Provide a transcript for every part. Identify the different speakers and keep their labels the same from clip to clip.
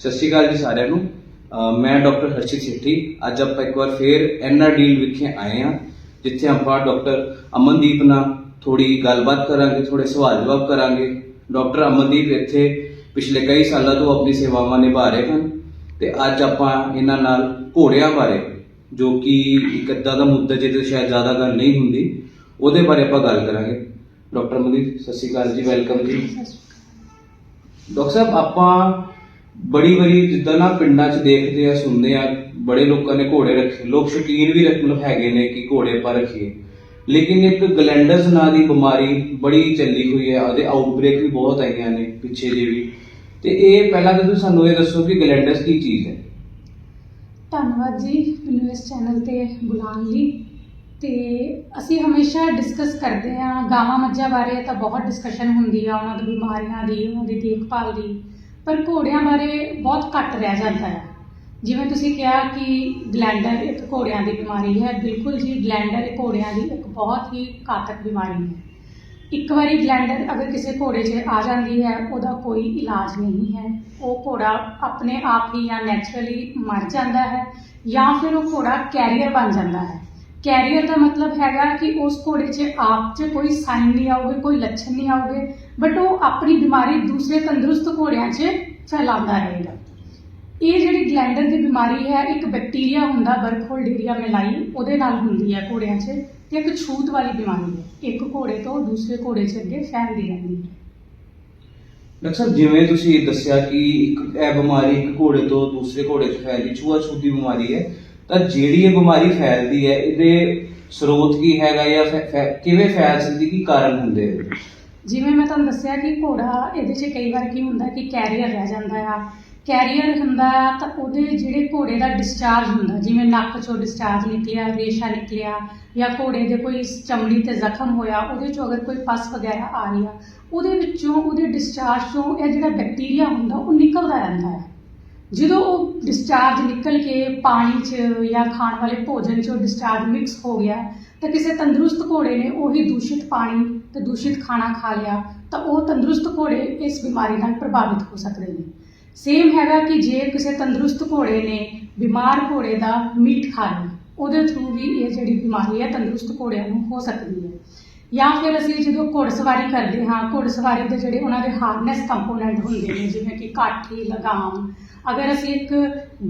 Speaker 1: ਸਤਿ ਸ਼੍ਰੀ ਅਕਾਲ ਜੀ ਸਾਰਿਆਂ ਨੂੰ। ਮੈਂ ਡਾਕਟਰ ਹਰਸ਼ਿਤ ਸੇਠੀ। ਅੱਜ ਆਪਾਂ ਇੱਕ ਵਾਰ ਫੇਰ ਐਨਆਰ ਡੀਲ ਵਿਖੇ ਆਏ ਹਾਂ ਜਿੱਥੇ ਆਪਾਂ ਡਾਕਟਰ ਅਮਨਦੀਪ ਨਾਲ ਥੋੜੀ ਗੱਲਬਾਤ ਕਰਾਂਗੇ ਥੋੜੇ ਸਵਾਲ ਜਵਾਬ ਕਰਾਂਗੇ। ਡਾਕਟਰ ਅਮਨਦੀਪ ਇੱਥੇ ਪਿਛਲੇ ਕਈ ਸਾਲਾਂ ਤੋਂ ਆਪਣੀ ਸੇਵਾਵਾਂ ਨਿਭਾ ਰਹੇ ਹਨ ਤੇ ਅੱਜ ਆਪਾਂ ਇਹਨਾਂ ਨਾਲ ਘੋੜਿਆਂ ਬਾਰੇ ਜੋ ਕਿ ਇੱਕ ਅੱਧਾ ਦਾ ਮੁੱਦਾ ਜਿਹਦੇ ਸ਼ਾਇਦ ਜ਼ਿਆਦਾ ਗੱਲ ਨਹੀਂ ਹੁੰਦੀ ਉਹਦੇ ਬਾਰੇ ਆਪਾਂ ਗੱਲ ਕਰਾਂਗੇ। ਡਾਕਟਰ ਅਮਨਦੀਪ ਸਤਿ ਸ਼੍ਰੀ ਅਕਾਲ ਜੀ ਵੈਲਕਮ ਜੀ। ਡਾਕਟਰ ਸਾਹਿਬ ਆਪਾਂ ਬੜੀ ਬੜੀ ਜਿੱਦਾਂ ਨਾ ਪਿੰਡਾਂ 'ਚ ਦੇਖਦੇ ਆ, ਸੁਣਦੇ ਆ, ਬੜੇ ਲੋਕਾਂ ਨੇ ਘੋੜੇ ਰੱਖੇ। ਲੋਕ ਸ਼ੌਕੀਨ ਵੀ ਰੱਖ, ਮਤਲਬ ਹੈਗੇ ਨੇ ਕਿ ਘੋੜੇ ਆਪਾਂ ਰੱਖੀਏ। ਲੇਕਿਨ ਇੱਕ ਗਲੈਂਡਰਸ ਨਾਂ ਦੀ ਬਿਮਾਰੀ ਬੜੀ ਚੱਲੀ ਹੋਈ ਹੈ, ਉਹਦੇ ਆਊਟਬ੍ਰੇਕ ਵੀ ਬਹੁਤ ਆਈਆਂ ਨੇ ਪਿੱਛੇ ਜੇ ਵੀ। ਤੇ ਇਹ ਪਹਿਲਾਂ ਤਾਂ ਤੁਸੀਂ ਸਾਨੂੰ ਇਹ ਦੱਸੋ ਕਿ ਗਲੈਂਡਰਸ ਕੀ ਚੀਜ਼ ਹੈ?
Speaker 2: ਧੰਨਵਾਦ ਜੀ ਮੈਨੂੰ ਇਸ ਚੈਨਲ ਤੇ ਬੁਲਾਉਣ ਲਈ। ਤੇ ਅਸੀਂ ਹਮੇਸ਼ਾ ਡਿਸਕਸ ਕਰਦੇ ਹਾਂ, ਗਾਵਾਂ ਮੱਝਾਂ ਬਾਰੇ ਤਾਂ ਬਹੁਤ ਡਿਸਕਸ਼ਨ ਹੁੰਦੀ ਆ, ਉਹਨਾਂ ਦੀ ਬਿਮਾਰੀਆਂ ਦੀ, ਉਹਨਾਂ ਦੀ ਦੇਖਭਾਲ ਦੀ। ਪਰ ਘੋੜਿਆਂ ਬਾਰੇ ਬਹੁਤ ਘੱਟ ਰਹਿ ਜਾਂਦਾ ਹੈ। ਜਿਵੇਂ ਤੁਸੀਂ ਕਿਹਾ ਕਿ ਗਲੈਂਡਰ ਇੱਕ ਘੋੜਿਆਂ ਦੀ ਬਿਮਾਰੀ ਹੈ। ਬਿਲਕੁਲ ਜੀ ਗਲੈਂਡਰ ਘੋੜਿਆਂ ਦੀ ਇੱਕ ਬਹੁਤ ਹੀ ਘਾਤਕ ਬਿਮਾਰੀ ਹੈ। ਇੱਕ ਵਾਰੀ ਗਲੈਂਡਰ ਅਗਰ ਕਿਸੇ ਘੋੜੇ 'ਚ ਆ ਜਾਂਦੀ ਹੈ, ਉਹਦਾ ਕੋਈ ਇਲਾਜ ਨਹੀਂ ਹੈ। ਉਹ ਘੋੜਾ ਆਪਣੇ ਆਪ ਹੀ ਜਾਂ ਨੈਚੁਰਲੀ ਮਰ ਜਾਂਦਾ ਹੈ ਜਾਂ ਫਿਰ ਉਹ ਘੋੜਾ ਕੈਰੀਅਰ ਬਣ ਜਾਂਦਾ ਹੈ। ਕੈਰੀਅਰ ਦਾ ਮਤਲਬ ਹੈਗਾ ਕਿ ਉਸ ਘੋੜੇ 'ਚ ਆਪ 'ਚ ਕੋਈ ਸਾਈਨ ਨਹੀਂ ਆਉਗੇ ਕੋਈ ਲੱਛਣ ਨਹੀਂ ਆਉਗੇ ਬਟ ਉਹ ਆਪਣੀ ਬਿਮਾਰੀ ਦੂਸਰੇ ਤੰਦਰੁਸਤ ਘੋੜਿਆਂ 'ਚ ਫੈਲਾਉਂਦਾ ਰਹੇਗਾ। ਇਹ ਜਿਹੜੀ ਗਲੈਂਡਰ ਦੀ ਬਿਮਾਰੀ ਹੈ, ਇੱਕ ਬੈਕਟੀਰੀਆ ਹੁੰਦਾ ਬਰਖੋਲਡੇਰੀਆ ਮੈਲਾਈ, ਉਹਦੇ ਨਾਲ ਹੁੰਦੀ ਹੈ ਘੋੜਿਆਂ 'ਚ ਤੇ ਇੱਕ ਛੂਤ ਵਾਲੀ ਬਿਮਾਰੀ ਹੈ। ਇੱਕ ਘੋੜੇ ਤੋਂ ਦੂਸਰੇ ਘੋੜੇ 'ਚ ਅੱਗੇ ਫੈਲਦੀ ਰਹਿੰਦੀ ਹੈ।
Speaker 1: ਡਾਕਟਰ ਸਾਹਿਬ, ਜਿਵੇਂ ਤੁਸੀਂ ਦੱਸਿਆ ਕਿ ਇੱਕ ਇਹ ਬਿਮਾਰੀ ਇੱਕ ਘੋੜੇ ਤੋਂ ਦੂਸਰੇ ਘੋੜੇ 'ਚ ਫੈਲਦੀ, ਛੂਆ-ਛੂਤ ਦੀ ਬਿਮਾਰੀ ਹੈ ਤਾਂ ਜਿਹੜੀ ਇਹ ਬਿਮਾਰੀ ਫੈਲਦੀ ਹੈ, ਇਹਦੇ ਸਰੋਤ ਕੀ ਹੈਗਾ ਜਾਂ ਫੈ- ਫੈ- ਕਿਵੇਂ ਫੈਲ ਸਕਦੀ, ਕੀ ਕਾਰਨ ਹੁੰਦੇ ਇਹਦੇ?
Speaker 2: ਜਿਵੇਂ ਮੈਂ ਤੁਹਾਨੂੰ ਦੱਸਿਆ ਕਿ ਘੋੜਾ ਇਹਦੇ 'ਚ ਕਈ ਵਾਰ ਕੀ ਹੁੰਦਾ ਕਿ ਕੈਰੀਅਰ ਰਹਿ ਜਾਂਦਾ ਆ ਕੈਰੀਅਰ ਹੁੰਦਾ ਆ ਤਾਂ ਉਹਦੇ ਜਿਹੜੇ ਘੋੜੇ ਦਾ ਡਿਸਚਾਰਜ ਹੁੰਦਾ, ਜਿਵੇਂ ਨੱਕ 'ਚੋਂ ਡਿਸਚਾਰਜ ਨਿਕਲਿਆ, ਰੇਸ਼ਾ ਨਿਕਲਿਆ ਜਾਂ ਘੋੜੇ ਦੇ ਕੋਈ ਚਮੜੀ ਤੇ ਜ਼ਖਮ ਹੋਇਆ, ਉਹਦੇ 'ਚੋਂ ਅਗਰ ਕੋਈ ਪਸ ਵਗੈਰਾ ਆ ਰਹੀ ਆ ਉਹਦੇ ਵਿੱਚੋਂ ਉਹਦੇ ਡਿਸਚਾਰਜ 'ਚੋਂ ਇਹ ਜਿਹੜਾ ਬੈਕਟੀਰੀਆ ਹੁੰਦਾ, ਉਹ ਨਿਕਲਦਾ ਰਹਿੰਦਾ ਹੈ ਜਦੋਂ ਉਹ ਡਿਸਚਾਰਜ ਨਿਕਲ ਕੇ ਪਾਣੀ 'ਚ ਜਾਂ ਖਾਣ ਵਾਲੇ ਭੋਜਨ 'ਚ ਉਹ ਡਿਸਚਾਰਜ ਮਿਕਸ ਹੋ ਗਿਆ, ਤਾਂ ਕਿਸੇ ਤੰਦਰੁਸਤ ਘੋੜੇ ਨੇ ਉਹੀ ਦੂਸ਼ਿਤ ਪਾਣੀ ਤੇ ਦੂਸ਼ਿਤ ਖਾਣਾ ਖਾ ਲਿਆ, ਤਾਂ ਉਹ ਤੰਦਰੁਸਤ ਘੋੜੇ ਇਸ ਬਿਮਾਰੀ ਨਾਲ ਪ੍ਰਭਾਵਿਤ ਹੋ ਸਕਦੇ ਨੇ। ਸੇਮ ਹੈਗਾ ਕਿ ਜੇ ਕਿਸੇ ਤੰਦਰੁਸਤ ਘੋੜੇ ਨੇ ਬਿਮਾਰ ਘੋੜੇ ਦਾ ਮੀਟ ਖਾ ਲਿਆ, ਉਹਦੇ ਥਰੂ ਵੀ ਇਹ ਜਿਹੜੀ ਬਿਮਾਰੀ ਹੈ ਤੰਦਰੁਸਤ ਘੋੜਿਆਂ ਨੂੰ ਹੋ ਸਕਦੀ ਹੈ। ਜਾਂ ਫਿਰ ਅਸੀਂ ਜਦੋਂ ਘੋੜਸਵਾਰੀ ਕਰਦੇ ਹਾਂ, ਘੋੜਸਵਾਰੀ ਦੇ ਜਿਹੜੇ ਉਹਨਾਂ ਦੇ ਹਾਰਨੈਸ ਕੰਪੋਨੈਂਟ ਹੁੰਦੇ ਨੇ, ਜਿਵੇਂ ਕਿ ਕਾਠੀ, ਲਗਾਮ। ਅਗਰ ਅਸੀਂ ਇੱਕ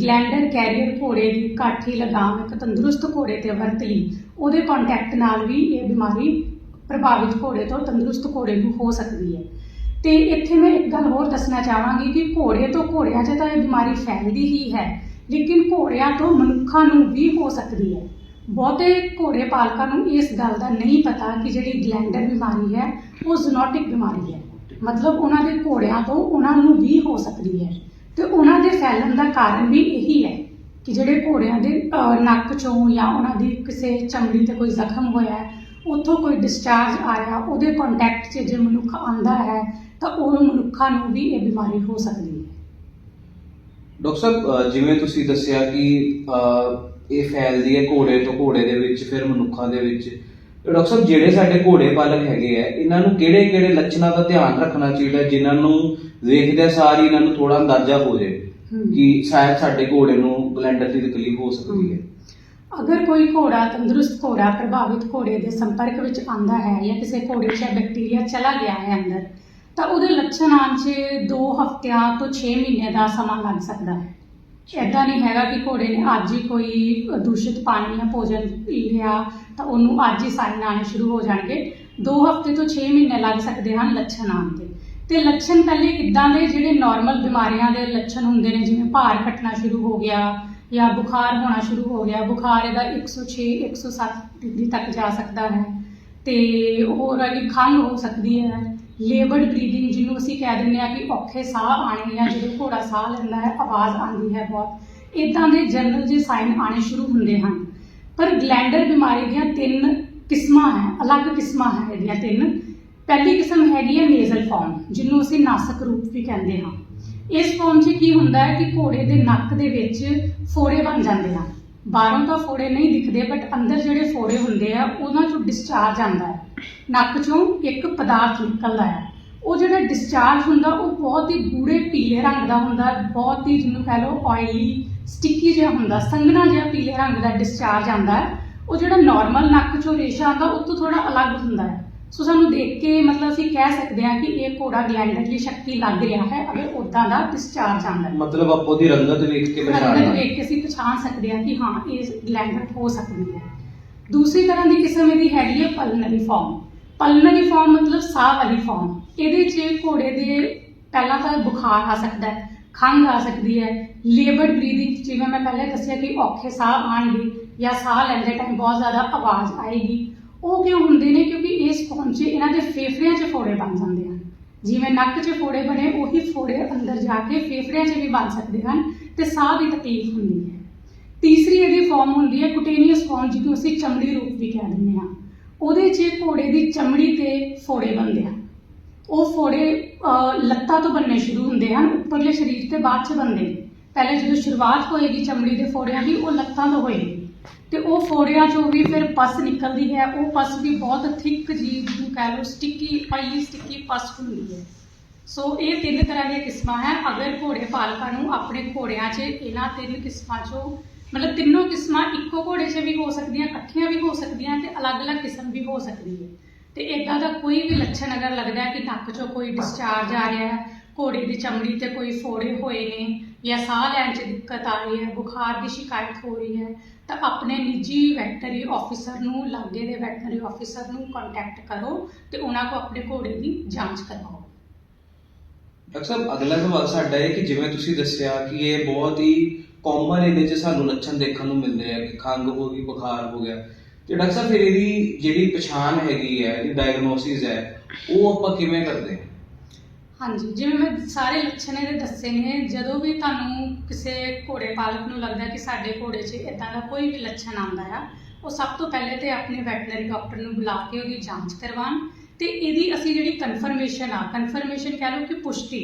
Speaker 2: ਗਲੈਂਡਰ ਕੈਰੀਅਰ ਘੋੜੇ ਦੀ ਕਾਠੀ, ਲਗਾਮ, ਇੱਕ ਤੰਦਰੁਸਤ ਘੋੜੇ ਤੇ ਵਰਤ ਲਈ, ਉਹਦੇ ਕੰਟੈਕਟ ਨਾਲ ਵੀ ਇਹ ਬਿਮਾਰੀ ਪ੍ਰਭਾਵਿਤ ਘੋੜੇ ਤੋਂ ਤੰਦਰੁਸਤ ਘੋੜੇ ਨੂੰ ਹੋ ਸਕਦੀ ਹੈ। ਤੇ ਇੱਥੇ ਮੈਂ ਇੱਕ ਗੱਲ ਹੋਰ ਦੱਸਣਾ ਚਾਹਾਂਗੀ ਕਿ ਘੋੜੇ ਤੋਂ ਘੋੜਿਆਂ 'ਚ ਤਾਂ ਇਹ ਬਿਮਾਰੀ ਫੈਲਦੀ ਹੀ ਹੈ, ਲੇਕਿਨ ਘੋੜਿਆਂ ਤੋਂ ਮਨੁੱਖਾਂ ਨੂੰ ਵੀ ਹੋ ਸਕਦੀ ਹੈ। ਬਹੁਤੇ ਘੋੜੇ ਪਾਲਕਾਂ ਨੂੰ ਇਸ ਗੱਲ ਦਾ ਨਹੀਂ ਪਤਾ ਕਿ ਜਿਹੜੀ ਗਲੈਂਡਰ ਬਿਮਾਰੀ ਹੈ, ਉਹ ਜ਼ੂਨੋਟਿਕ ਬਿਮਾਰੀ ਹੈ। ਮਤਲਬ ਉਹਨਾਂ ਦੇ ਘੋੜਿਆਂ ਤੋਂ ਉਹਨਾਂ ਨੂੰ ਵੀ ਹੋ ਸਕਦੀ ਹੈ। ਤੇ ਉਹਨਾਂ ਦੇ ਫੈਲਣ ਦਾ ਕਾਰਨ ਵੀ ਇਹੀ ਹੈ ਕਿ ਜਿਹੜੇ ਘੋੜਿਆਂ ਦੇ ਨੱਕ ਚੋਂ ਜਾਂ ਉਹਨਾਂ ਦੀ ਕਿਸੇ ਚਮੜੀ ਤੇ ਕੋਈ ਜ਼ਖਮ ਹੋਇਆ ਹੈ, ਉੱਥੋਂ ਕੋਈ ਡਿਸਚਾਰਜ ਆਇਆ, ਉਹਦੇ ਕੰਟੈਕਟ 'ਚ ਜੇ ਮਨੁੱਖ ਆਂਦਾ ਹੈ, ਤਾਂ ਉਹ ਮਨੁੱਖਾਂ ਨੂੰ ਵੀ ਇਹ ਬਿਮਾਰੀ ਹੋ ਸਕਦੀ ਹੈ।
Speaker 1: ਡਾਕਟਰ ਸਾਹਿਬ ਜਿਵੇਂ ਤੁਸੀਂ ਦੱਸਿਆ ਕਿ ਇਹ ਫੈਲਦੀ ਹੈ ਘੋੜੇ ਤੋਂ ਘੋੜੇ ਦੇ ਵਿੱਚ ਫਿਰ ਮਨੁੱਖਾਂ ਦੇ ਵਿੱਚ। ਤੇ ਡਾਕਟਰ ਸਾਹਿਬ ਜਿਹੜੇ ਸਾਡੇ ਘੋੜੇ ਪਾਲਕ ਹੈਗੇ ਆ ਇਹਨਾਂ ਨੂੰ ਕਿਹੜੇ ਕਿਹੜੇ ਲੱਛਣਾਂ ਦਾ ਧਿਆਨ ਰੱਖਣਾ ਚਾਹੀਦਾ ਜਿਨ੍ਹਾਂ ਨੂੰ ਵੇਖਦਿਆਂ ਸਾਰ ਹੀ ਇਹਨਾਂ ਨੂੰ ਥੋੜਾ ਅੰਦਾਜ਼ਾ ਹੋ ਜਾਏ। ਕਿ ਸ਼ਾਇਦ ਸਾਡੇ ਘੋੜੇ ਨੂੰ ਗਲੈਂਡਰ ਦੀ ਤਕਲੀਫ ਹੋ ਸਕਦੀ ਹੈ।
Speaker 2: ਅਗਰ ਕੋਈ ਘੋੜਾ ਤੰਦਰੁਸਤ ਘੋੜਾ ਪ੍ਰਭਾਵਿਤ ਘੋੜੇ ਦੇ ਸੰਪਰਕ ਵਿੱਚ ਆਂਦਾ ਹੈ ਜਾਂ ਕਿਸੇ ਘੋੜੇ 'ਚ ਬੈਕਟੀਰੀਆ ਚਲਾ ਗਿਆ ਹੈ ਅੰਦਰ ਤਾਂ ਉਹਦੇ ਲੱਛਣ ਆਉਣ 'ਚ 2 ਹਫ਼ਤਿਆਂ ਤੋਂ 6 ਮਹੀਨੇ ਦਾ ਸਮਾਂ ਲੱਗ ਸਕਦਾ ਹੈ। ਐਦਾਂ ਨਹੀਂ ਹੈਗਾ ਕਿ ਘੋੜੇ ਨੇ ਅੱਜ ਹੀ ਕੋਈ ਦੂਸ਼ਿਤ ਪਾਣੀ ਜਾਂ ਭੋਜਨ ਪੀ ਲਿਆ, ਤਾਂ ਉਹਨੂੰ ਅੱਜ ਹੀ ਸਾਈਨ ਆਉਣੇ ਸ਼ੁਰੂ ਹੋ ਜਾਣਗੇ। 2 ਹਫ਼ਤੇ ਤੋਂ 6 ਮਹੀਨੇ ਲੱਗ ਸਕਦੇ ਹਨ ਲੱਛਣ ਆਉਣ ਤੇ। ਤੇ ਲੱਛਣ ਪਹਿਲੇ ਕਿੱਦਾਂ ਦੇ ਜਿਹੜੇ ਨਾਰਮਲ ਬਿਮਾਰੀਆਂ ਦੇ ਲੱਛਣ ਹੁੰਦੇ ਨੇ, ਜਿਵੇਂ ਭਾਰ ਘਟਣਾ ਸ਼ੁਰੂ ਹੋ ਗਿਆ ਜਾਂ ਬੁਖਾਰ ਹੋਣਾ ਸ਼ੁਰੂ ਹੋ ਗਿਆ, ਬੁਖਾਰ ਇਹਦਾ 106 107 ਡਿਗਰੀ ਤੱਕ ਜਾ ਸਕਦਾ ਹੈ ਤੇ ਹੋਰ ਅਗੀ ਖੰਘ ਹੋ ਸਕਦੀ ਹੈ ਲੇਬਰਡ ਬਰੀਦਿੰਗ ਜਿਹਨੂੰ ਅਸੀਂ ਕਹਿ ਦਿੰਦੇ ਆ ਕਿ ਔਖੇ ਸਾਹ ਆਣੇ ਆ, ਜਦੋਂ ਘੋੜਾ ਸਾਹ ਲੈਂਦਾ ਹੈ, ਆਵਾਜ਼ ਆਉਂਦੀ ਹੈ ਬਹੁਤ। ਇਦਾਂ ਦੇ ਜਨਰਲ ਜੇ ਸਾਈਨ ਆਣੇ ਸ਼ੁਰੂ ਹੁੰਦੇ ਹਨ। ਪਰ ਗਲੈਂਡਰ ਬਿਮਾਰੀ ਦੀਆਂ ਤਿੰਨ ਕਿਸਮਾਂ ਹੈ, ਅਲੱਗ ਕਿਸਮਾਂ ਹੈ ਇਹਦੀਆਂ ਤਿੰਨ। ਪਹਿਲੀ ਕਿਸਮ ਹੈਗੀ ਹੈ ਨੇਜ਼ਲ ਫਾਰਮ ਜਿਹਨੂੰ ਅਸੀਂ ਨਾਸਕ ਰੂਪ ਵੀ ਕਹਿੰਦੇ ਹਾਂ। ਇਸ ਫਾਰਮ 'ਚ ਕੀ ਹੁੰਦਾ ਹੈ ਕਿ ਘੋੜੇ ਦੇ ਨੱਕ ਦੇ ਵਿੱਚ ਫੋੜੇ ਬਣ ਜਾਂਦੇ ਹਨ। ਬਾਹਰੋਂ ਤਾਂ ਫੋੜੇ ਨਹੀਂ ਦਿਖਦੇ ਬਟ ਅੰਦਰ ਜਿਹੜੇ ਫੋੜੇ ਹੁੰਦੇ ਆ, ਉਹਨਾਂ 'ਚੋਂ ਡਿਸਚਾਰਜ ਆਉਂਦਾ ਹੈ। ਨੱਕ 'ਚੋਂ ਇੱਕ ਪਦਾਰਥ ਨਿਕਲਦਾ ਹੈ। ਉਹ ਜਿਹੜਾ ਡਿਸਚਾਰਜ ਹੁੰਦਾ, ਉਹ ਬਹੁਤ ਹੀ ਗੂੜੇ ਪੀਲੇ ਰੰਗ ਦਾ ਹੁੰਦਾ, ਬਹੁਤ ਹੀ ਜਿਹਨੂੰ ਕਹਿ ਲਓ ਆਇਲੀ ਸਟਿੱਕੀ ਜਿਹਾ ਹੁੰਦਾ, ਸੰਘਣਾ ਜਿਹਾ ਪੀਲੇ ਰੰਗ ਦਾ ਡਿਸਚਾਰਜ ਆਉਂਦਾ ਹੈ। ਉਹ ਜਿਹੜਾ ਨਾਰਮਲ ਨੱਕ ਚੋਂ ਰੇਸ਼ਾ ਆਉਂਦਾ, ਉਹ ਤੋਂ ਥੋੜਾ ਅਲੱਗ ਹੁੰਦਾ ਹੈ। ਸੋ ਸਾਨੂੰ ਦੇਖ ਕੇ ਮਤਲਬ ਅਸੀਂ ਕਹਿ ਸਕਦੇ ਹਾਂ ਕਿ ਇਹ ਘੋੜਾ ਗਲੈਂਡਰ ਦੀ ਸ਼ਕਤੀ ਲੱਗ ਰਿਹਾ ਹੈ ਅਗਰ ਉਦਾਂ ਦਾ ਡਿਸਚਾਰਜ ਆਉਂਦਾ ਹੈ।
Speaker 1: ਮਤਲਬ ਆਪਾਂ ਉਹਦੀ ਰੰਗਤ ਵੇਖ ਕੇ
Speaker 2: ਰੰਗਤ
Speaker 1: ਪਛਾਣਨਾ
Speaker 2: ਵੇਖ ਕੇ ਅਸੀਂ ਪਛਾਣ ਸਕਦੇ ਹਾਂ ਕਿ ਹਾਂ ਇਹ ਗਲੈਂਡਰ ਹੋ ਸਕਦੀ ਹੈ। ਦੂਸਰੀ ਤਰ੍ਹਾਂ ਦੀ ਕਿਸਮ ਇਹਦੀ ਹੈਗੀ ਹੈ ਪਲਨਰੀ ਫਾਰਮ ਪਲਨਰੀ ਫਾਰਮ ਮਤਲਬ ਸਾਹ ਵਾਲੀ ਫਾਰਮ ਇਹਦੇ 'ਚ ਘੋੜੇ ਦੇ ਪਹਿਲਾਂ ਤਾਂ ਬੁਖਾਰ ਆ ਸਕਦਾ ਹੈ ਖੰਘ ਆ ਸਕਦੀ ਹੈ ਲੇਬਰ ਬਰੀਥਿੰਗ ਜਿਵੇਂ ਮੈਂ ਪਹਿਲੇ ਦੱਸਿਆ ਕਿ ਔਖੇ ਸਾਹ ਆਣਗੇ ਜਾਂ ਸਾਹ ਲੈਂਦੇ ਟਾਈਮ ਬਹੁਤ ਜ਼ਿਆਦਾ ਆਵਾਜ਼ ਆਏਗੀ। ਉਹ ਕਿਉਂ ਹੁੰਦੇ ਨੇ? ਕਿਉਂਕਿ ਇਸ ਫਾਰਮ 'ਚ, ਇਹਨਾਂ ਦੇ ਫੇਫੜਿਆਂ 'ਚ ਫੋੜੇ ਬਣ ਜਾਂਦੇ ਹਨ। ਜਿਵੇਂ ਨੱਕ 'ਚ ਫੋੜੇ ਬਣੇ, ਉਹੀ ਫੋੜੇ ਅੰਦਰ ਜਾ ਕੇ ਫੇਫੜਿਆਂ 'ਚ ਵੀ ਬਣ ਸਕਦੇ ਹਨ ਤੇ ਸਾਹ ਦੀ ਤਕਲੀਫ ਹੁੰਦੀ ਹੈ। ਤੀਸਰੀ ਇਹਦੀ ਫਾਰਮ ਹੁੰਦੀ ਹੈ ਕੁਟੇਨੀਅਸ ਫਾਰਮ ਜਿਹਨੂੰ ਅਸੀਂ ਚਮੜੀ ਰੂਪ ਵੀ ਕਹਿ ਦਿੰਦੇ ਹਾਂ। ਉਹਦੇ 'ਚ ਘੋੜੇ ਦੀ ਚਮੜੀ ਤੇ ਫੋੜੇ ਬਣਦੇ ਹਨ। ਉਹ ਫੋੜੇ ਲੱਤਾਂ ਤੋਂ ਬਣਨੇ ਸ਼ੁਰੂ ਹੁੰਦੇ ਹਨ, ਉੱਪਰਲੇ ਸਰੀਰ ਤੇ ਬਾਅਦ 'ਚ ਬਣਦੇ। ਨੇ ਪਹਿਲੇ ਜਦੋਂ ਸ਼ੁਰੂਆਤ ਹੋਏਗੀ ਚਮੜੀ ਦੇ ਫੋੜਿਆਂ ਦੀ, ਉਹ ਲੱਤਾਂ ਤੋਂ ਹੋਏਗੀ। ਤੇ ਉਹ ਫੋੜਿਆਂ 'ਚੋਂ ਵੀ ਫਿਰ ਪਸ ਨਿਕਲਦੀ ਹੈ। ਉਹ ਪਸ ਵੀ ਬਹੁਤ ਥਿਕ ਜੀ ਜਿਹਨੂੰ ਕਹਿ ਲਓ ਸਟਿੱਕੀ ਆਇਲੀ ਸਟਿੱਕੀ ਪਸ ਹੁੰਦੀ ਹੈ। ਸੋ ਇਹ ਤਿੰਨ ਤਰ੍ਹਾਂ ਦੀਆਂ ਕਿਸਮਾਂ ਹੈ। ਅਗਰ ਘੋੜੇ ਪਾਲਕਾਂ ਨੂੰ ਆਪਣੇ ਘੋੜਿਆਂ 'ਚ ਇਹਨਾਂ ਤਿੰਨ ਕਿਸਮਾਂ 'ਚੋਂ, ਮਤਲਬ ਤਿੰਨੋਂ ਕਿਸਮਾਂ ਇੱਕੋ ਘੋੜੇ 'ਚ ਵੀ ਹੋ ਸਕਦੀਆਂ, ਇਕੱਠੀਆਂ ਵੀ ਹੋ ਸਕਦੀਆਂ ਤੇ ਅਲੱਗ-ਅਲੱਗ ਕਿਸਮ ਵੀ ਹੋ ਸਕਦੀ ਹੈ। ਤੇ ਇਦਾਂ ਦਾ ਕੋਈ ਵੀ ਲੱਛਣ ਅਗਰ ਲੱਗਦਾ ਹੈ ਕਿ ਨੱਕ 'ਚੋਂ ਕੋਈ ਡਿਸਚਾਰਜ ਆ ਰਿਹਾ ਹੈ, ਘੋੜੇ ਦੀ ਚਮੜੀ ਤੇ ਕੋਈ ਫੋੜੇ ਹੋਏ ਨੇ ਜਾਂ ਸਾਹ ਲੈਣ 'ਚ ਦਿੱਕਤ ਆ ਰਹੀ ਹੈ, ਬੁਖਾਰ ਦੀ ਸ਼ਿਕਾਇਤ ਹੋ ਰਹੀ ਹੈ ਤਾਂ ਆਪਣੇ ਨਿੱਜੀ ਵੈਟਰਨਰੀ ਆਫੀਸਰ ਨੂੰ, ਲਾਗੇ ਦੇ ਵੈਟਰਨਰੀ ਆਫੀਸਰ ਨੂੰ ਕੰਟੈਕਟ ਕਰੋ ਤੇ ਉਹਨਾਂ ਕੋ ਆਪਣੇ ਘੋੜੇ ਦੀ ਜਾਂਚ ਕਰਵਾਓ।
Speaker 1: ਡਾਕਟਰ ਸਾਹਿਬ, ਅਗਲਾ ਸਵਾਲ ਸਾਡਾ ਹੈ ਕਿ ਜਿਵੇਂ ਤੁਸੀਂ ਦੱਸਿਆ ਕਿ ਇਹ ਬਹੁਤ ਹੀ ਕਾਮਨ ਇਹਦੇ 'ਚ ਸਾਨੂੰ ਲੱਛਣ ਦੇਖਣ ਨੂੰ ਮਿਲਦੇ ਆ, ਕਿ ਖੰਘ ਹੋ ਗਈ, ਬੁਖਾਰ ਹੋ ਗਿਆ। ਤੇ ਡਾਕਟਰ ਸਾਹਿਬ ਫਿਰ ਇਹਦੀ ਜਿਹੜੀ ਪਛਾਣ ਹੈਗੀ ਹੈ, ਇਹਦੀ ਡਾਇਗਨੋਸਿਸ ਹੈ, ਉਹ ਆਪਾਂ ਕਿਵੇਂ ਕਰਦੇ ਹਾਂ?
Speaker 2: ਹਾਂਜੀ ਜਿਵੇਂ ਮੈਂ ਸਾਰੇ ਲੱਛਣ ਇਹਦੇ ਦੱਸੇ ਨੇ ਜਦੋਂ ਵੀ ਤੁਹਾਨੂੰ ਕਿਸੇ ਘੋੜੇ ਪਾਲਕ ਨੂੰ ਲੱਗਦਾ ਕਿ ਸਾਡੇ ਘੋੜੇ 'ਚ ਇਦਾਂ ਦਾ ਕੋਈ ਵੀ ਲੱਛਣ ਆਉਂਦਾ ਆ ਉਹ ਸਭ ਤੋਂ ਪਹਿਲੇ ਤੇ ਆਪਣੇ ਵੈਟਰਨਰੀ ਡਾਕਟਰ ਨੂੰ ਬੁਲਾ ਕੇ ਉਹਦੀ ਜਾਂਚ ਕਰਵਾਉਣ ਤੇ ਇਹਦੀ ਅਸੀਂ ਜਿਹੜੀ ਕਨਫਰਮੇਸ਼ਨ ਆ ਕਨਫਰਮੇਸ਼ਨ ਕਹਿ ਲਓ ਕਿ ਪੁਸ਼ਟੀ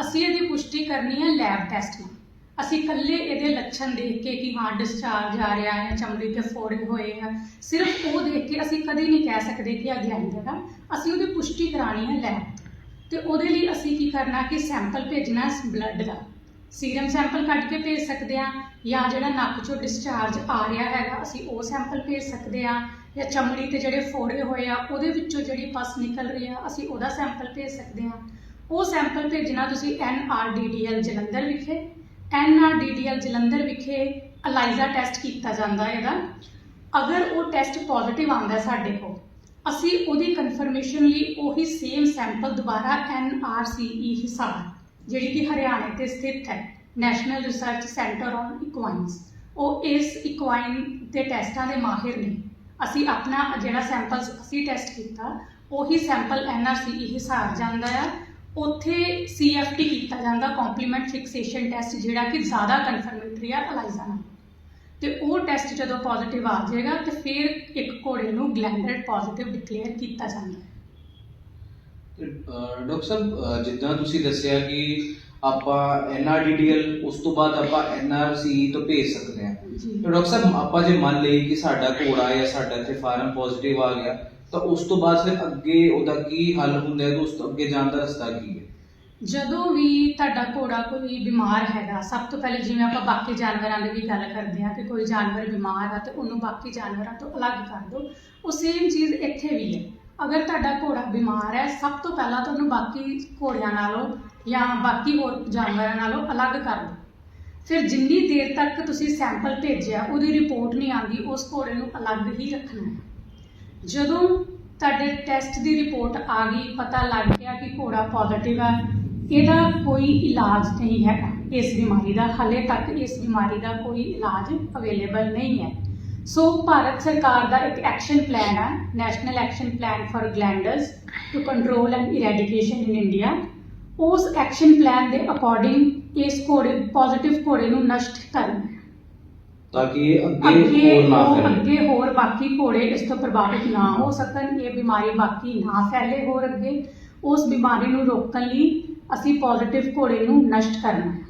Speaker 2: ਅਸੀਂ ਇਹਦੀ ਪੁਸ਼ਟੀ ਕਰਨੀ ਹੈ ਲੈਬ ਟੈਸਟ ਨਾਲ ਅਸੀਂ ਇਕੱਲੇ ਇਹਦੇ ਲੱਛਣ ਦੇਖ ਕੇ ਕਿ ਹਾਂ ਡਿਸਚਾਰਜ ਆ ਰਿਹਾ ਹੈ ਚਮੜੀ ਤੇ ਫੋੜੇ ਹੋਏ ਆ ਸਿਰਫ ਉਹ ਦੇਖ ਕੇ ਅਸੀਂ ਕਦੇ ਨਹੀਂ ਕਹਿ ਸਕਦੇ ਕਿ ਆ ਗਲੈਂਡਰ ਆ ਅਸੀਂ ਉਹਦੀ ਪੁਸ਼ਟੀ ਕਰਾਣੀ ਹੈ ਲੈਬ ਤੇ ਉਹਦੇ ਲਈ ਅਸੀਂ ਕੀ ਕਰਨਾ ਕਿ ਸੈਂਪਲ ਭੇਜਣਾ ਬਲੱਡ ਦਾ। ਸੀਰਮ ਸੈਂਪਲ ਕੱਢ ਕੇ ਭੇਜ ਸਕਦੇ ਆ ਜਾਂ ਜਿਹੜਾ ਨੱਕ ਚੋਂ ਡਿਸਚਾਰਜ ਆ ਰਿਹਾ ਹੈਗਾ, ਅਸੀਂ ਉਹ ਸੈਂਪਲ ਭੇਜ ਸਕਦੇ ਆ ਜਾਂ ਚਮੜੀ ਤੇ ਜਿਹੜੇ ਫੋੜੇ ਹੋਏ ਆ, ਉਹਦੇ ਵਿੱਚੋਂ ਜਿਹੜੀ ਪਸ ਨਿਕਲ ਰਹੀ ਆ, ਅਸੀਂ ਉਹਦਾ ਸੈਂਪਲ ਭੇਜ ਸਕਦੇ ਆ ਉਹ ਸੈਂਪਲ ਭੇਜਣਾ ਤੁਸੀਂ NRDDL ਜਲੰਧਰ ਵਿਖੇ। NRDDL ਜਲੰਧਰ ਵਿਖੇ ਅਲਾਈਜ਼ਾ ਟੈਸਟ ਕੀਤਾ ਜਾਂਦਾ ਇਹਦਾ। ਅਗਰ ਉਹ ਟੈਸਟ ਪੋਜ਼ਿਟਿਵ ਆਉਂਦਾ ਸਾਡੇ ਕੋਲ ਅਸੀਂ ਉਹਦੀ ਕਨਫਰਮੇਸ਼ਨ ਲਈ ਉਹੀ ਸੇਮ ਸੈਂਪਲ ਦੁਬਾਰਾ NRCE ਹਿਸਾਰ ਜਿਹੜੀ ਕਿ ਹਰਿਆਣੇ ਤੇ ਸਥਿਤ ਹੈ national research centre on equines ਉਹ ਇਸ ਇਕਵਾਈਨ ਦੇ ਟੈਸਟਾਂ ਦੇ ਮਾਹਿਰ ਨੇ। ਅਸੀਂ ਆਪਣਾ ਜਿਹੜਾ ਸੈਂਪਲ ਅਸੀਂ ਟੈਸਟ ਕੀਤਾ, ਉਹੀ ਸੈਂਪਲ NRCE ਹਿਸਾਰ ਜਾਂਦਾ ਆ। ਉੱਥੇ CFT ਕੀਤਾ ਜਾਂਦਾ ਕੰਪਲੀਮੈਂਟ ਫਿਕਸੇਸ਼ਨ ਟੈਸਟ ਜਿਹੜਾ ਕਿ ਜ਼ਿਆਦਾ ਕਨਫਰਮੇਟਰੀ ਆ ਅਲਾਈਜ਼ਾ ਨਾਲ। ਤੇ ਉਹ ਟੈਸਟ ਜਦੋਂ ਪੋਜ਼ਿਟਿਵ ਆ ਜਾਏਗਾ ਤੇ ਫਿਰ ਇੱਕ ਘੋੜੇ ਨੂੰ ਗਲੈਂਡਰ ਪੋਜ਼ਿਟਿਵ ਡਿਕਲੇਅਰ ਕੀਤਾ ਜਾਂਦਾ। ਹੈ
Speaker 1: ਡਾਕਟਰ ਸਾਹਿਬ ਜਿੱਦਾਂ ਤੁਸੀਂ ਦੱਸਿਆ ਕਿ ਆਪਾਂ NRDDL ਉਸ ਤੋਂ ਬਾਅਦ ਆਪਾਂ NRCE ਤੋਂ ਭੇਜ ਸਕਦੇ ਹਾਂ। ਤੇ ਡਾਕਟਰ ਸਾਹਿਬ ਆਪਾਂ ਜੇ ਮੰਨ ਲਈਏ ਕਿ ਸਾਡਾ ਘੋੜਾ ਜਾਂ ਸਾਡਾ ਇੱਥੇ ਫਾਰਮ ਪੋਜ਼ਿਟਿਵ ਆ ਗਿਆ ਤਾਂ ਉਸ ਤੋਂ ਬਾਅਦ ਫਿਰ ਅੱਗੇ ਉਹਦਾ ਕੀ ਹੱਲ ਹੁੰਦਾ ਹੈ ਤੇ ਉਸ ਤੋਂ ਅੱਗੇ ਜਾਣ ਦਾ ਰਸਤਾ ਕੀ ਹੈ?
Speaker 2: ਜਦੋਂ ਵੀ ਤੁਹਾਡਾ ਘੋੜਾ ਕੋਈ ਬਿਮਾਰ ਹੈਗਾ, ਸਭ ਤੋਂ ਪਹਿਲੇ ਜਿਵੇਂ ਆਪਾਂ ਬਾਕੀ ਜਾਨਵਰਾਂ ਦੀ ਵੀ ਗੱਲ ਕਰਦੇ ਹਾਂ ਕਿ ਕੋਈ ਜਾਨਵਰ ਬਿਮਾਰ ਆ ਤੇ ਉਹਨੂੰ ਬਾਕੀ ਜਾਨਵਰਾਂ ਤੋਂ ਅਲੱਗ ਕਰ ਦਿਓ, ਉਹ ਸੇਮ ਚੀਜ਼ ਇੱਥੇ ਵੀ ਹੈ। ਅਗਰ ਤੁਹਾਡਾ ਘੋੜਾ ਬਿਮਾਰ ਹੈ, ਸਭ ਤੋਂ ਪਹਿਲਾਂ ਤੁਹਾਨੂੰ ਬਾਕੀ ਘੋੜਿਆਂ ਨਾਲੋਂ ਜਾਂ ਬਾਕੀ ਹੋਰ ਜਾਨਵਰਾਂ ਨਾਲੋਂ ਅਲੱਗ ਕਰ ਦਿਓ। ਫਿਰ ਜਿੰਨੀ ਦੇਰ ਤੱਕ ਤੁਸੀਂ ਸੈਂਪਲ ਭੇਜਿਆ, ਉਹਦੀ ਰਿਪੋਰਟ ਨਹੀਂ ਆਉਂਦੀ, ਉਸ ਘੋੜੇ ਨੂੰ ਅਲੱਗ ਹੀ ਰੱਖਣਾ ਹੈ। ਜਦੋਂ ਤੁਹਾਡੇ ਟੈਸਟ ਦੀ ਰਿਪੋਰਟ ਆ ਗਈ, ਪਤਾ ਲੱਗ ਗਿਆ ਕਿ ਘੋੜਾ ਪੋਜ਼ਿਟਿਵ ਹੈ ਇਹਦਾ ਕੋਈ ਇਲਾਜ ਨਹੀਂ ਹੈਗਾ। ਇਸ ਬਿਮਾਰੀ ਦਾ ਹਾਲੇ ਤੱਕ ਇਸ ਬਿਮਾਰੀ ਦਾ ਕੋਈ ਇਲਾਜ ਅਵੇਲੇਬਲ ਨਹੀਂ ਹੈ। ਸੋ ਭਾਰਤ ਸਰਕਾਰ ਦਾ ਇੱਕ ਐਕਸ਼ਨ ਪਲਾਨ ਹੈ national action plan for glanders to control and eradication in India ਉਸ ਐਕਸ਼ਨ ਪਲਾਨ ਦੇ ਅਕੋਰਡਿੰਗ ਇਸ ਘੋੜੇ ਪੋਜ਼ਿਟਿਵ ਘੋੜੇ ਨੂੰ ਨਸ਼ਟ ਕਰਨਾ। ਹੈ
Speaker 1: ਤਾਂ ਕਿ ਅੱਗੇ
Speaker 2: ਅੱਗੇ
Speaker 1: ਹੋਰ ਨਾ
Speaker 2: ਉਹ
Speaker 1: ਫੈਲੇ।
Speaker 2: ਅੱਗੇ ਹੋਰ ਬਾਕੀ ਘੋੜੇ ਇਸ ਤੋਂ ਪ੍ਰਭਾਵਿਤ ਨਾ ਹੋ ਸਕਣ ਇਹ ਬਿਮਾਰੀ ਬਾਕੀ ਨਾ ਫੈਲੇ ਹੋਰ ਅੱਗੇ। ਉਸ ਬਿਮਾਰੀ ਨੂੰ ਰੋਕਣ ਲਈ ਅਸੀਂ ਪੋਜ਼ਿਟਿਵ ਘੋੜੇ ਨੂੰ ਨਸ਼ਟ ਕਰਨਾ ਹੈ।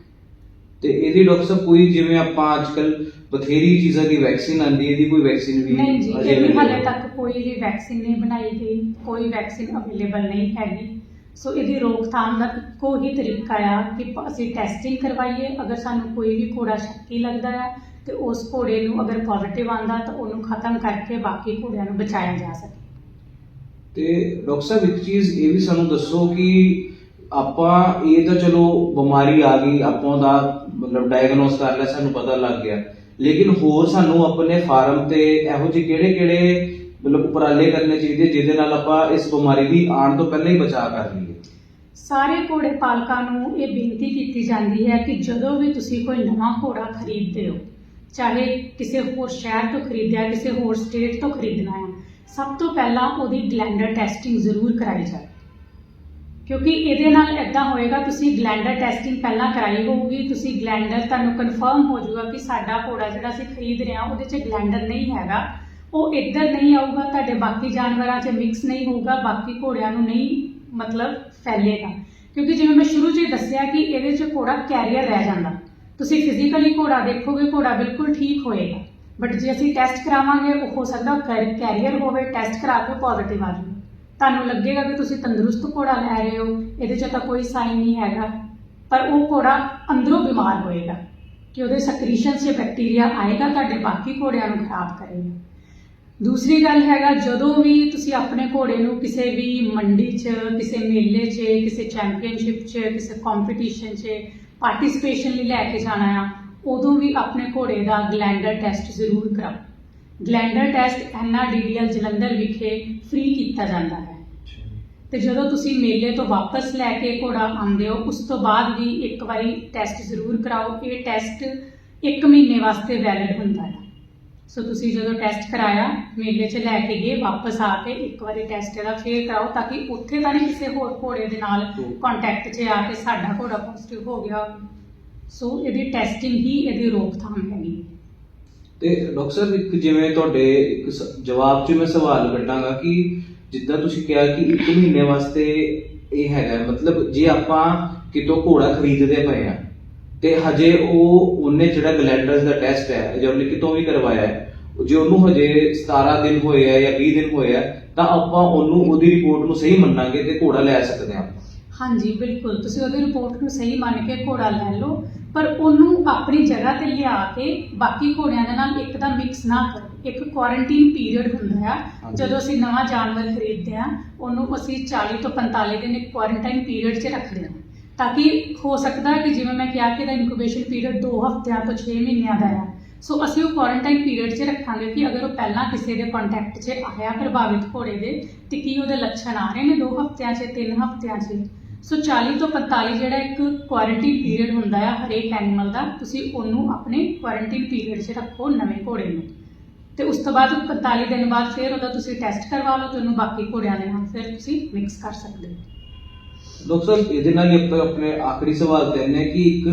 Speaker 1: ਤੇ ਇਹਦੀ ਡਾਕਟਰ ਸਾਹਿਬ ਕੋਈ ਜਿਵੇਂ ਆਪਾਂ ਅੱਜਕੱਲ ਬਥੇਰੀ ਚੀਜ਼ਾਂ ਦੀ ਵੈਕਸੀਨ ਆਂਦੀ ਇਹਦੀ ਕੋਈ ਵੈਕਸੀਨ ਵੀ
Speaker 2: ਨਹੀਂ ਜੀ
Speaker 1: ਅਜੇ
Speaker 2: ਇਹਦੀ ਹਾਲੇ ਤੱਕ ਕੋਈ ਵੀ ਵੈਕਸੀਨ ਨਹੀਂ ਬਣਾਈ ਗਈ ਕੋਈ ਵੈਕਸੀਨ ਅਵੇਲੇਬਲ ਨਹੀਂ ਹੈਗੀ। ਸੋ ਇਹਦੀ ਰੋਕਥਾਮ ਦਾ ਇੱਕੋ ਹੀ ਤਰੀਕਾ ਆ ਕਿ ਅਸੀਂ ਟੈਸਟਿੰਗ ਕਰਵਾਈਏ। ਅਗਰ ਸਾਨੂੰ ਕੋਈ ਵੀ ਘੋੜਾ ਸ਼ੱਕੀ ਲੱਗਦਾ ਆ ਤੇ ਉਸ ਘੋੜੇ ਨੂੰ ਅਗਰ ਪੋਜ਼ਿਟਿਵ ਆਂਦਾ ਤਾਂ ਉਹਨੂੰ ਖਤਮ ਕਰਕੇ ਬਾਕੀ ਘੋੜਿਆਂ ਨੂੰ ਬਚਾਇਆ ਜਾ ਸਕੇ।
Speaker 1: ਤੇ ਡਾਕਟਰ ਸਾਹਿਬ ਇੱਕ ਚੀਜ਼ ਇਹ ਵੀ ਸਾਨੂੰ ਦੱਸੋ ਕਿ ਆਪਾਂ, ਇਹ ਤਾਂ ਚਲੋ ਬਿਮਾਰੀ ਆ ਗਈ, ਆਪਾਂ ਦਾ ਮਤਲਬ ਡਾਇਗਨੋਸ ਕਰ ਲਿਆ, ਸਾਨੂੰ ਪਤਾ ਲੱਗ ਗਿਆ। ਲੇਕਿਨ ਹੋਰ ਸਾਨੂੰ ਆਪਣੇ ਫਾਰਮ ਤੇ ਇਹੋ ਜਿਹੇ ਕਿਹੜੇ ਕਿਹੜੇ ਮਤਲਬ ਉਪਰਾਲੇ ਕਰਨੇ ਚਾਹੀਦੇ, ਜਿਹਦੇ ਨਾਲ ਆਪਾਂ ਇਸ ਬਿਮਾਰੀ ਦੀ ਆਉਣ ਤੋਂ ਪਹਿਲਾਂ ਹੀ ਬਚਾਅ ਕਰ ਲਈਏ?
Speaker 2: ਸਾਰੇ ਘੋੜੇ ਪਾਲਕਾਂ ਨੂੰ ਇਹ ਬੇਨਤੀ ਕੀਤੀ ਜਾਂਦੀ ਹੈ ਕਿ ਜਦੋਂ ਵੀ ਤੁਸੀਂ ਕੋਈ ਨਵਾਂ ਘੋੜਾ ਖਰੀਦਦੇ ਹੋ, ਚਾਹੇ ਕਿਸੇ ਹੋਰ ਸ਼ਹਿਰ ਤੋਂ ਖਰੀਦਿਆ, ਕਿਸੇ ਹੋਰ ਸਟੇਟ ਤੋਂ ਖਰੀਦਣਾ ਹੈ ਸਭ ਤੋਂ ਪਹਿਲਾਂ ਉਹਦੀ ਗਲੈਂਡਰ ਟੈਸਟਿੰਗ ਜ਼ਰੂਰ ਕਰਾਈ ਜਾਵੇ। ਕਿਉਂਕਿ ਇਹਦੇ ਨਾਲ ਇਦਾਂ ਹੋਏਗਾ, ਤੁਸੀਂ ਗਲੈਂਡਰ ਟੈਸਟਿੰਗ ਪਹਿਲਾਂ ਕਰਾਈ ਹੋਊਗੀ, ਤੁਸੀਂ ਗਲੈਂਡਰ ਤੁਹਾਨੂੰ ਕਨਫਰਮ ਹੋ ਜਾਊਗਾ ਕਿ ਸਾਡਾ ਘੋੜਾ ਜਿਹੜਾ ਅਸੀਂ ਖਰੀਦ ਰਹੇ ਹਾਂ, ਉਹਦੇ 'ਚ ਗਲੈਂਡਰ ਨਹੀਂ ਹੈਗਾ। ਉਹ ਇੱਧਰ ਨਹੀਂ ਆਊਗਾ, ਤੁਹਾਡੇ ਬਾਕੀ ਜਾਨਵਰਾਂ 'ਚ ਮਿਕਸ ਨਹੀਂ ਹੋਊਗਾ, ਬਾਕੀ ਘੋੜਿਆਂ ਨੂੰ ਨਹੀਂ ਮਤਲਬ ਫੈਲੇਗਾ। ਕਿਉਂਕਿ ਜਿਵੇਂ ਮੈਂ ਸ਼ੁਰੂ 'ਚ ਹੀ ਦੱਸਿਆ ਕਿ ਇਹਦੇ 'ਚ ਘੋੜਾ ਕੈਰੀਅਰ ਰਹਿ ਜਾਂਦਾ। ਤੁਸੀਂ ਫਿਜ਼ੀਕਲੀ ਘੋੜਾ ਦੇਖੋਗੇ, ਘੋੜਾ ਬਿਲਕੁਲ ਠੀਕ ਹੋਏਗਾ। ਬਟ ਜੇ ਅਸੀਂ ਟੈਸਟ ਕਰਾਵਾਂਗੇ, ਉਹ ਹੋ ਸਕਦਾ ਕੈਰੀਅਰ ਹੋਵੇ ਟੈਸਟ ਕਰਾ ਕੇ ਪੋਜ਼ਿਟਿਵ ਆ ਜਾਵੇ। ਤੁਹਾਨੂੰ ਲੱਗੇਗਾ ਕਿ ਤੁਸੀਂ ਤੰਦਰੁਸਤ ਘੋੜਾ ਲੈ ਰਹੇ ਹੋ, ਇਹਦੇ 'ਚ ਤਾਂ ਕੋਈ ਸਾਈਨ ਨਹੀਂ ਹੈਗਾ। ਪਰ ਉਹ ਘੋੜਾ ਅੰਦਰੋਂ ਬਿਮਾਰ ਹੋਏਗਾ ਕਿ ਉਹਦੇ ਸਕ੍ਰੀਸ਼ਨ 'ਚ ਬੈਕਟੀਰੀਆ ਆਏਗਾ, ਤੁਹਾਡੇ ਬਾਕੀ ਘੋੜਿਆਂ ਨੂੰ ਖਰਾਬ ਕਰੇਗਾ। ਦੂਸਰੀ ਗੱਲ ਹੈਗਾ, ਜਦੋਂ ਵੀ ਤੁਸੀਂ ਆਪਣੇ ਘੋੜੇ ਨੂੰ ਕਿਸੇ ਵੀ ਮੰਡੀ 'ਚ, ਕਿਸੇ ਮੇਲੇ 'ਚ, ਕਿਸੇ ਚੈਂਪੀਅਨਸ਼ਿਪ 'ਚ, ਕਿਸੇ ਕੰਪੀਟੀਸ਼ਨ 'ਚ ਪਾਰਟਿਸਿਪੇਸ਼ਨ ਲਈ ਲੈ ਕੇ ਜਾਣਾ ਆ, ਉਦੋਂ ਵੀ ਆਪਣੇ ਘੋੜੇ ਦਾ ਗਲੈਂਡਰ ਟੈਸਟ ਜ਼ਰੂਰ ਕਰਾਓ। ਗਲੈਂਡਰ ਟੈਸਟ ਐਨਆਰਡੀਡੀਐਲ ਜਲੰਧਰ ਵਿਖੇ ਫ੍ਰੀ ਕੀਤਾ ਜਾਂਦਾ ਹੈ। ਤੇ ਜਦੋਂ ਤੁਸੀਂ ਮੇਲੇ ਤੋਂ ਵਾਪਸ ਲੈ ਕੇ ਘੋੜਾ ਆਉਂਦੇ ਹੋ, ਉਸ ਤੋਂ ਬਾਅਦ ਵੀ ਇੱਕ ਵਾਰੀ ਟੈਸਟ ਜ਼ਰੂਰ ਕਰਾਓ। ਇਹ ਟੈਸਟ 1 ਮਹੀਨੇ ਵਾਸਤੇ ਵੈਲਿਡ ਹੁੰਦਾ ਹੈ। ਸੋ ਤੁਸੀਂ ਜਦੋਂ ਟੈਸਟ ਕਰਾਇਆ, ਮੇਲੇ 'ਚ ਲੈ ਕੇ ਗਏ, ਵਾਪਸ ਆ ਕੇ ਇੱਕ ਵਾਰੀ ਟੈਸਟ ਇਹਦਾ ਫੇਰ ਕਰਾਓ ਤਾਂ ਕਿ ਉੱਥੇ ਤਾਂ ਨਹੀਂ ਕਿਸੇ ਹੋਰ ਘੋੜੇ ਦੇ ਨਾਲ ਕੰਟੈਕਟ 'ਚ ਆ ਕੇ ਸਾਡਾ ਘੋੜਾ ਪੋਜ਼ਿਟਿਵ ਹੋ ਗਿਆ। ਸੋ ਇਹਦੀ ਟੈਸਟਿੰਗ ਹੀ ਇਹਦੀ ਰੋਕਥਾਮ ਹੈਗੀ। ਹੈ
Speaker 1: ਤੇ ਡਾਕਟਰ ਸਾਹਿਬ, ਇੱਕ ਜਿਵੇਂ ਤੁਹਾਡੇ ਇੱਕ ਸ- ਜਵਾਬ 'ਚ ਮੈਂ ਸਵਾਲ ਕੱਢਾਂਗਾ ਕਿ ਜਿੱਦਾਂ ਤੁਸੀਂ ਕਿਹਾ ਕਿ 1 ਮਹੀਨੇ ਵਾਸਤੇ ਇਹ ਹੈਗਾ, ਮਤਲਬ ਜੇ ਆਪਾਂ ਕਿਤੋਂ ਘੋੜਾ ਖਰੀਦਦੇ ਪਏ ਆ, ਤੇ ਹਜੇ ਉਹ ਉਹਨੇ ਜਿਹੜਾ ਗਲੈਂਡਰਸ ਦਾ ਟੈਸਟ ਹੈ ਜਾਂ ਉਹਨੇ ਕਿਤੋਂ ਵੀ ਕਰਵਾਇਆ ਹੈ, ਜੇ ਉਹਨੂੰ ਹਜੇ 17 ਦਿਨ ਹੋਏ ਆ ਜਾਂ 20 ਦਿਨ ਹੋਏ ਆ, ਤਾਂ ਆਪਾਂ ਉਹਨੂੰ, ਉਹਦੀ ਰਿਪੋਰਟ ਨੂੰ ਸਹੀ ਮੰਨਾਂਗੇ ਤੇ ਘੋੜਾ ਲੈ ਸਕਦੇ ਹਾਂ
Speaker 2: ਹਾਂਜੀ, ਬਿਲਕੁਲ। ਤੁਸੀਂ ਉਹਦੀ ਰਿਪੋਰਟ ਨੂੰ ਸਹੀ ਮੰਨ ਕੇ ਘੋੜਾ ਲੈ ਲਓ, ਪਰ ਉਹਨੂੰ ਆਪਣੀ ਜਗ੍ਹਾ ਤੇ ਲਿਆ ਕੇ ਬਾਕੀ ਘੋੜਿਆਂ ਦੇ ਨਾਲ ਇੱਕਦਮ ਮਿਕਸ ਨਾ ਕਰੋ। ਇੱਕ ਕੁਆਰੰਟਾਈਨ ਪੀਰੀਅਡ ਹੁੰਦਾ ਆ।
Speaker 1: ਹਾਂਜੀ।
Speaker 2: ਜਦੋਂ ਅਸੀਂ ਨਵਾਂ ਜਾਨਵਰ ਖਰੀਦਦੇ ਆ ਉਹਨੂੰ ਅਸੀਂ 40 ਤੋਂ 45 ਦਿਨ ਇੱਕ ਕੁਆਰੰਟਾਈਨ ਪੀਰੀਅਡ 'ਚ ਰੱਖਦੇ ਹਾਂ ਤਾਂ ਕਿ ਹੋ ਸਕਦਾ ਕਿ ਜਿਵੇਂ ਮੈਂ ਕਿਹਾ ਕਿ ਇਹਦਾ ਇਨਕੂਬੇਸ਼ਨ ਪੀਰੀਅਡ 2 ਹਫ਼ਤਿਆਂ ਤੋਂ 6 ਮਹੀਨਿਆਂ ਦਾ ਆ। ਸੋ ਅਸੀਂ ਉਹ ਕੁਆਰੰਟਾਈਨ ਪੀਰੀਅਡ 'ਚ ਰੱਖਾਂਗੇ ਕਿ ਅਗਰ ਉਹ ਪਹਿਲਾਂ ਕਿਸੇ ਦੇ ਕੰਟੈਕਟ 'ਚ ਆਇਆ ਪ੍ਰਭਾਵਿਤ ਘੋੜੇ ਦੇ ਤੇ ਕੀ ਉਹਦੇ ਲੱਛਣ ਆ ਰਹੇ ਨੇ 2 ਹਫ਼ਤਿਆਂ 'ਚ 3 ਹਫ਼ਤਿਆਂ 'ਚ? ਸੋ 40 ਤੋਂ 45 ਜਿਹੜਾ ਇੱਕ ਕੁਆਰੰਟਾਈਨ ਪੀਰੀਅਡ ਹੁੰਦਾ ਆ ਹਰੇਕ ਐਨੀਮਲ ਦਾ ਤੁਸੀਂ ਉਹਨੂੰ ਆਪਣੇ ਕੁਆਰੰਟਾਈਨ ਪੀਰੀਅਡ 'ਚ ਰੱਖੋ ਨਵੇਂ ਘੋੜੇ ਨੂੰ। ਤੇ ਉਸ ਤੋਂ ਬਾਅਦ 45 ਦਿਨ ਬਾਅਦ ਫਿਰ ਉਹਦਾ ਤੁਸੀਂ ਟੈਸਟ ਕਰਵਾ ਲਓ ਤੇ ਉਹਨੂੰ ਬਾਕੀ ਘੋੜਿਆਂ ਦੇ ਨਾਲ ਫਿਰ ਤੁਸੀਂ ਮਿਕਸ ਕਰ ਸਕਦੇ ਹੋ।
Speaker 1: ਡਾਕਟਰ ਸਾਹਿਬ ਇਹਦੇ ਨਾਲ ਹੀ ਆਪਾਂ ਆਪਣੇ ਆਖਰੀ ਸਵਾਲ ਤੇ ਆਉਂਦੇ ਕਿ ਇੱਕ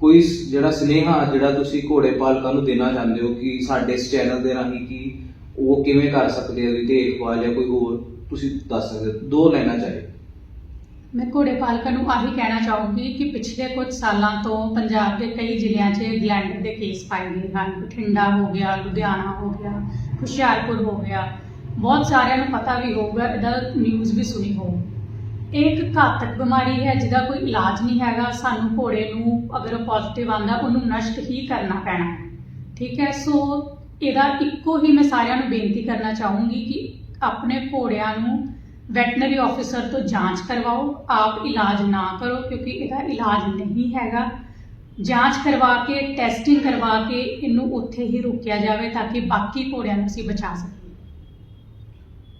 Speaker 1: ਕੋਈ ਜਿਹੜਾ ਸਨੇਹਾ, ਜਿਹੜਾ ਤੁਸੀਂ ਘੋੜੇ ਪਾਲਕਾਂ ਨੂੰ ਦੇਣਾ ਚਾਹੁੰਦੇ ਹੋ ਕਿ ਸਾਡੇ ਇਸ ਚੈਨਲ ਦੇ ਰਾਹੀਂ ਕਿ ਉਹ ਕਿਵੇਂ ਕਰ ਸਕਦੇ ਆ, ਉਹਦੀ ਦੇਖਭਾਲ ਜਾਂ ਕੋਈ ਹੋਰ ਤੁਸੀਂ ਦੱਸ ਸਕਦੇ ਹੋ, ਦੋ ਲੈਣਾ ਚਾਹੇ
Speaker 2: ਮੈਂ ਘੋੜੇ ਪਾਲਕਾਂ ਨੂੰ ਆਹੀ ਕਹਿਣਾ ਚਾਹੂੰਗੀ ਕਿ ਪਿਛਲੇ ਕੁਝ ਸਾਲਾਂ ਤੋਂ ਪੰਜਾਬ ਦੇ ਕਈ ਜ਼ਿਲ੍ਹਿਆਂ 'ਚ ਗਲੈਂਡਰ ਦੇ ਕੇਸ ਪਾਏ ਗਏ ਹਨ। ਬਠਿੰਡਾ ਹੋ ਗਿਆ, ਲੁਧਿਆਣਾ ਹੋ ਗਿਆ, ਹੁਸ਼ਿਆਰਪੁਰ ਹੋ ਗਿਆ। ਬਹੁਤ ਸਾਰਿਆਂ ਨੂੰ ਪਤਾ ਵੀ ਹੋਊਗਾ ਇਹਦਾ ਨਿਊਜ਼ ਵੀ ਸੁਣੀ ਹੋਊ ਇਹ ਇੱਕ ਘਾਤਕ ਬਿਮਾਰੀ ਹੈ, ਜਿਹਦਾ ਕੋਈ ਇਲਾਜ ਨਹੀਂ ਹੈਗਾ। ਸਾਨੂੰ ਘੋੜੇ ਨੂੰ ਅਗਰ ਉਹ ਪੋਜ਼ਿਟਿਵ ਆਂਦਾ ਉਹਨੂੰ ਨਸ਼ਟ ਹੀ ਕਰਨਾ ਪੈਣਾ। ਠੀਕ ਹੈ, ਸੋ ਇਹਦਾ ਇੱਕੋ ਹੀ ਮੈਂ ਸਾਰਿਆਂ ਨੂੰ ਬੇਨਤੀ ਕਰਨਾ ਚਾਹੂੰਗੀ ਕਿ ਆਪਣੇ ਘੋੜਿਆਂ ਨੂੰ ਵੈਟਨਰੀ ਆਫੀਸਰ ਤੋਂ ਜਾਂਚ ਕਰਵਾਓ, ਆਪ ਇਲਾਜ ਨਾ ਕਰੋ ਕਿਉਂਕਿ ਇਹਦਾ ਇਲਾਜ ਨਹੀਂ ਹੈਗਾ। ਜਾਂਚ ਕਰਵਾ ਕੇ ਟੈਸਟਿੰਗ ਕਰਵਾ ਕੇ ਇਹਨੂੰ ਉੱਥੇ ਹੀ ਰੋਕਿਆ ਜਾਵੇ ਤਾਂ ਕਿ ਬਾਕੀ ਘੋੜਿਆਂ ਨੂੰ ਅਸੀਂ ਬਚਾ ਸਕੀਏ।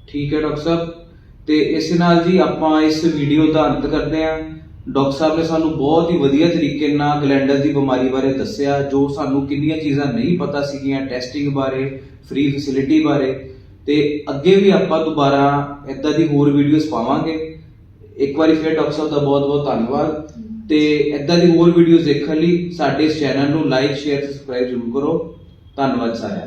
Speaker 1: ਠੀਕ ਹੈ ਡਾਕਟਰ ਸਾਹਿਬ, ਤੇ ਇਸ ਨਾਲ ਜੀ ਆਪਾਂ ਇਸ ਵੀਡੀਓ ਦਾ ਅੰਤ ਕਰਦੇ ਹਾਂ। ਡਾਕਟਰ ਸਾਹਿਬ ਨੇ ਸਾਨੂੰ ਬਹੁਤ ਹੀ ਵਧੀਆ ਤਰੀਕੇ ਨਾਲ ਗਲੈਂਡਰ ਦੀ ਬਿਮਾਰੀ ਬਾਰੇ ਦੱਸਿਆ, ਜੋ ਸਾਨੂੰ ਕਿੰਨੀਆਂ ਚੀਜ਼ਾਂ ਨਹੀਂ ਪਤਾ ਸੀਗੀਆਂ ਟੈਸਟਿੰਗ ਬਾਰੇ ਫ੍ਰੀ ਫੈਸਿਲਿਟੀ ਬਾਰੇ। ਤੇ ਅੱਗੇ ਵੀ ਆਪਾਂ ਦੁਬਾਰਾ ਇਦਾਂ ਦੀ ਹੋਰ ਵੀਡੀਓਜ਼ ਪਾਵਾਂਗੇ। ਇੱਕ ਵਾਰੀ ਫਿਰ ਡਾਕਟਰ ਸਾਹਿਬ ਦਾ ਬਹੁਤ ਬਹੁਤ ਧੰਨਵਾਦ। ਤੇ ਇਦਾਂ ਦੀ ਹੋਰ ਵੀਡੀਓਜ਼ ਦੇਖਣ ਲਈ ਸਾਡੇ ਇਸ ਚੈਨਲ ਨੂੰ ਲਾਈਕ ਸ਼ੇਅਰ ਸਬਸਕ੍ਰਾਈਬ ਜ਼ਰੂਰ ਕਰੋ। ਧੰਨਵਾਦ ਸਾਰਿਆਂ